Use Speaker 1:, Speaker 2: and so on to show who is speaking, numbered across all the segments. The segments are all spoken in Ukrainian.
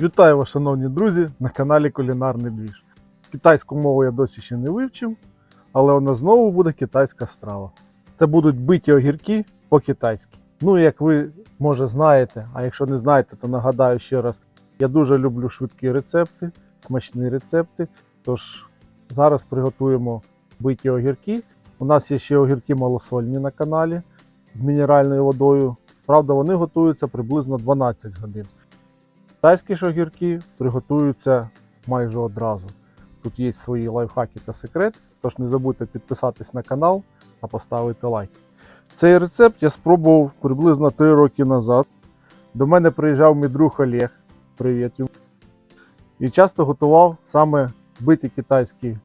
Speaker 1: Вітаю вас, шановні друзі, на каналі Кулінарний Двіж. Китайську мову я досі ще не вивчив, але нас знову буде китайська страва. Це будуть биті огірки по-китайськи. Ну, як ви може знаєте, а якщо не знаєте, то нагадаю ще раз: я дуже люблю швидкі рецепти, смачні рецепти. Тож зараз приготуємо биті огірки. У нас є ще огірки малосольні на каналі з мінеральною водою. Правда, вони готуються приблизно 12 годин. Тайські ж огірки приготуються майже одразу. Тут є свої лайфхаки та секрет, тож не забудьте підписатись на канал та поставити лайк. Цей рецепт я спробував приблизно 3 роки назад. До мене приїжджав мій друг Олег. Привіт. І часто готував саме биті китайські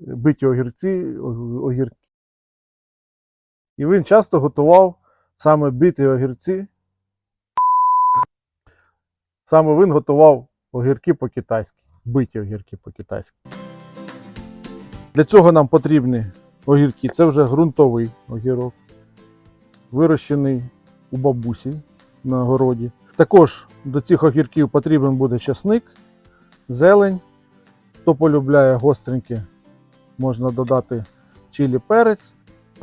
Speaker 1: биті огірці, огірки. І він часто готував саме биті огірці Саме він готував огірки по-китайськи, биті огірки по-китайськи. Для цього нам потрібні огірки. Це вже ґрунтовий огірок, вирощений у бабусі на городі. Також до цих огірків потрібен буде часник, зелень. Хто полюбляє гостреньке, можна додати чилі перець.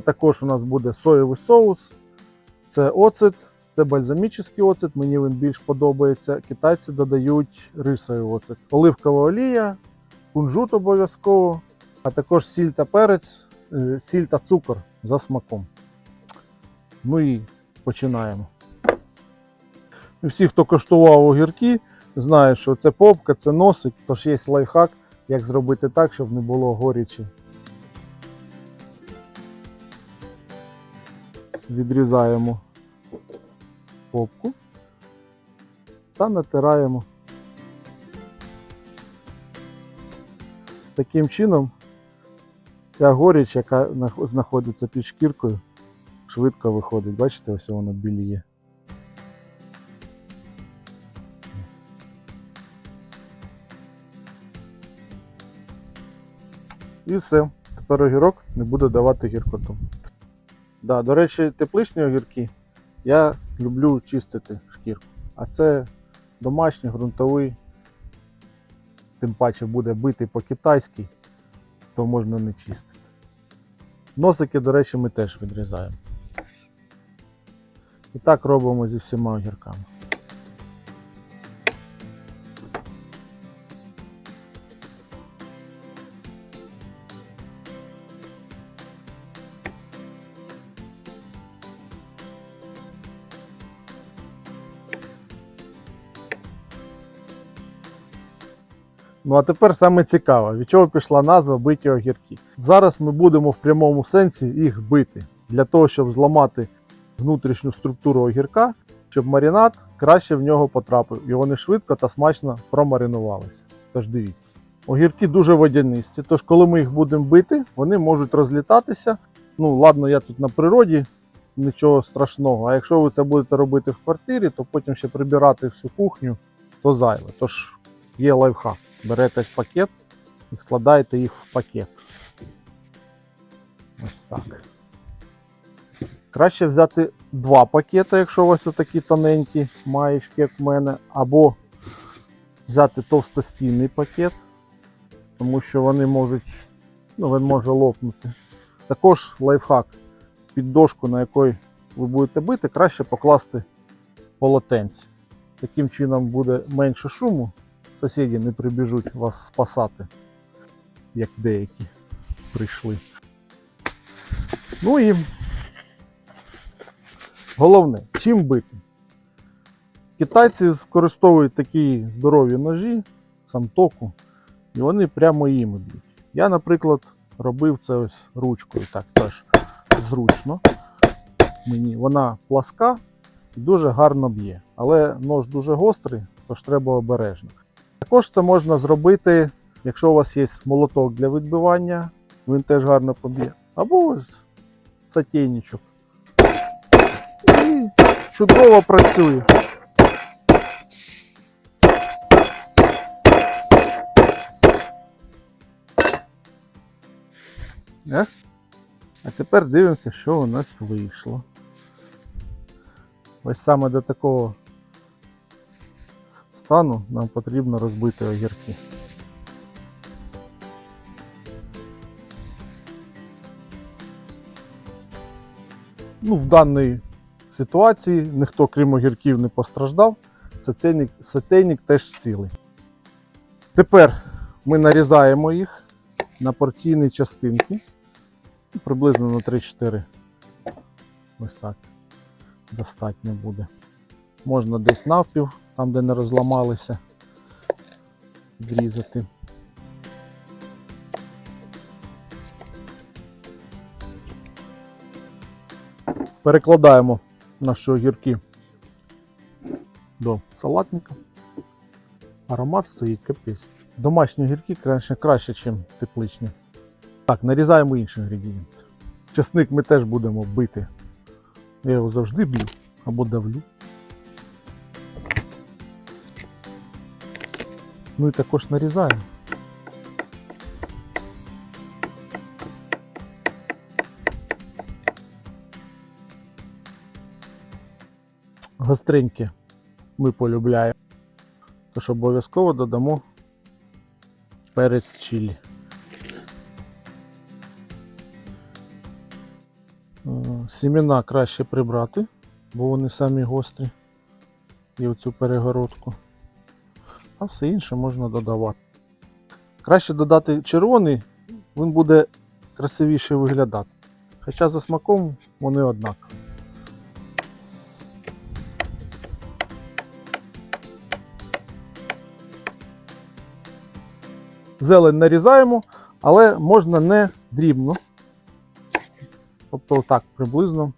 Speaker 1: Також у нас буде соєвий соус, це оцет, це бальзамічний оцет, мені він більш подобається. Китайці додають рисовий оцет. Оливкова олія, кунжут обов'язково, а також сіль та перець, е, сіль та цукор за смаком. Ну і починаємо. Всі, хто коштував огірки, знають, що це попка, це носик, тож є лайфхак, як зробити так, щоб не було горічі. Відрізаємо попку та натираємо. Таким чином ця горіч, яка знаходиться під шкіркою, швидко виходить. Бачите, ось воно біліє. І все. Тепер огірок не буде давати гіркоту. Да, до речі, тепличні огірки я люблю чистити шкірку. А це домашній ґрунтовий, тим паче буде битий по-китайськи, то можна не чистити. Носики, до речі, ми теж відрізаємо. І так робимо зі всіма огірками. Ну а тепер саме цікаве, від чого пішла назва биті огірки. Зараз ми будемо в прямому сенсі їх бити для того, щоб зламати внутрішню структуру огірка, щоб маринад краще в нього потрапив і вони швидко та смачно промаринувалися. Тож дивіться. Огірки дуже водянисті, тож коли ми їх будемо бити, вони можуть розлітатися. Ну, ладно, я тут на природі, нічого страшного. А якщо ви це будете робити в квартирі, то потім ще прибирати всю кухню, то зайве. Тож є лайфхак. Берете пакет і складаєте їх в пакет. Ось так. Краще взяти два пакети, якщо у вас такі тоненькі маєчки, як в мене, або взяти товстостінний пакет, тому що вони можуть, ну, він може лопнути. Також лайфхак. Під дошку, на якій ви будете бити, краще покласти полотенце. Таким чином буде менше шуму, сусіди не прибіжуть вас спасати, як деякі прийшли. Ну і головне, чим бити? Китайці використовують такі здорові ножі, самтоку, і вони прямо їм б'ють. Я, наприклад, робив це ось ручкою, так теж зручно. Мені вона пласка і дуже гарно б'є. Але нож дуже гострий, тож треба обережно. Також це можна зробити, якщо у вас є молоток для відбивання, він теж гарно поб'є. Або ось сатейничок. І чудово працює. А тепер дивимося, що у нас вийшло. Ось саме до такого стану нам потрібно розбити огірки. Ну, в даній ситуації ніхто, крім огірків, не постраждав. Сотейник, сотейник теж цілий. Тепер ми нарізаємо їх на порційні частинки. Приблизно на 3-4. Ось так. Достатньо буде. Можна десь навпів, там де не розламалися, відрізати. Перекладаємо наші огірки до салатника. Аромат стоїть капець. Домашні огірки краще, краще, ніж тепличні. Так, нарізаємо інший інгредієнт. Чесник ми теж будемо бити. Я його завжди б'ю або давлю. Ну і також нарізаємо. Гостреньке ми полюбляємо. Тож обов'язково додамо перець чилі. Е, Сімена краще прибрати, бо вони самі гострі. І оцю перегородку. А все інше можна додавати. Краще додати червоний, він буде красивіше виглядати. Хоча за смаком вони однакові. Зелень нарізаємо, але можна не дрібно. Тобто так приблизно.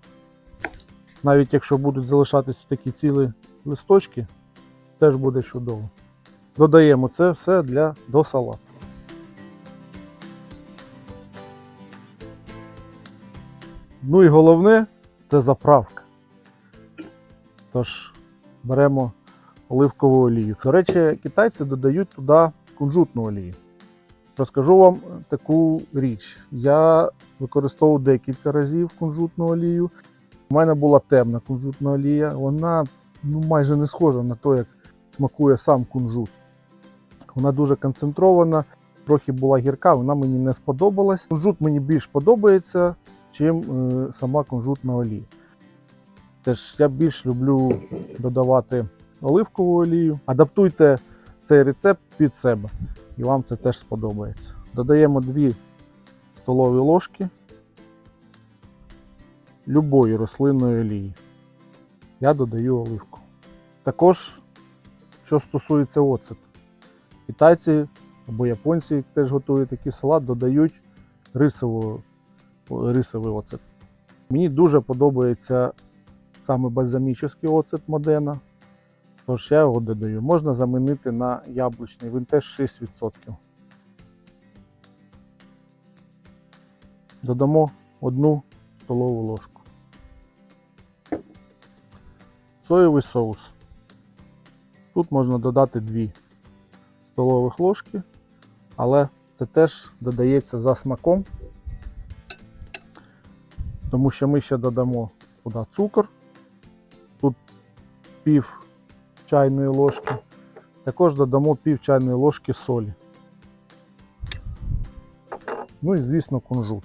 Speaker 1: Навіть якщо будуть залишатися такі цілі листочки, теж буде чудово. Додаємо це все для до салату. Ну і головне це заправка. Тож беремо оливкову олію. До речі, китайці додають туди кунжутну олію. Розкажу вам таку річ. Я використовував декілька разів кунжутну олію. У мене була темна кунжутна олія. Вона ну, майже не схожа на те, як смакує сам кунжут. Вона дуже концентрована, трохи була гірка, вона мені не сподобалась. Кунжут мені більш подобається, чим е, сама кунжутна олія. Теж я більш люблю додавати оливкову олію. Адаптуйте цей рецепт під себе, і вам це теж сподобається. Додаємо 2 столові ложки любої рослинної олії. Я додаю оливку. Також, що стосується оцету, китайці або японці теж готують такий салат, додають рисову, рисовий оцет. Мені дуже подобається саме бальзамічний оцет Модена. Тож я його додаю. Можна замінити на яблучний, він теж 6%. Додамо одну столову ложку. Соєвий соус. Тут можна додати 2 столових ложки, але це теж додається за смаком, тому що ми ще додамо туди цукор. Тут пів чайної ложки. Також додамо пів чайної ложки солі. Ну і, звісно, кунжут.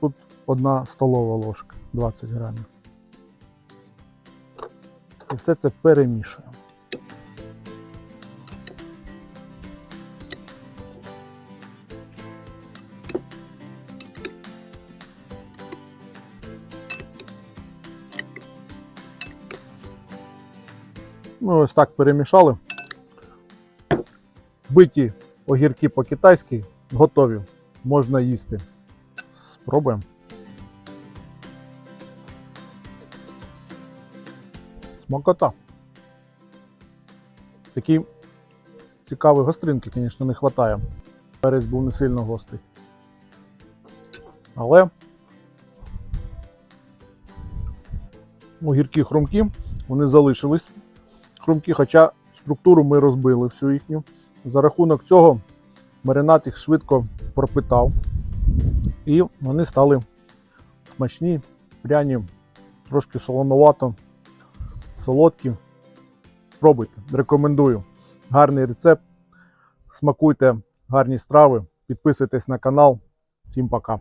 Speaker 1: Тут одна столова ложка 20 грамів. І все це перемішуємо. Ми ось так перемішали. Биті огірки по-китайськи готові. Можна їсти. Спробуємо. Смакота. Такі цікаві гостринки, звісно, не вистачає. Перець був не сильно гострий. Але огірки хрумкі, вони залишились хрумкі, хоча структуру ми розбили всю їхню. За рахунок цього маринад їх швидко пропитав. І вони стали смачні, пряні, трошки солоновато, солодкі. Спробуйте, рекомендую. гарний рецепт. Смакуйте гарні страви, підписуйтесь на канал. Всім пока.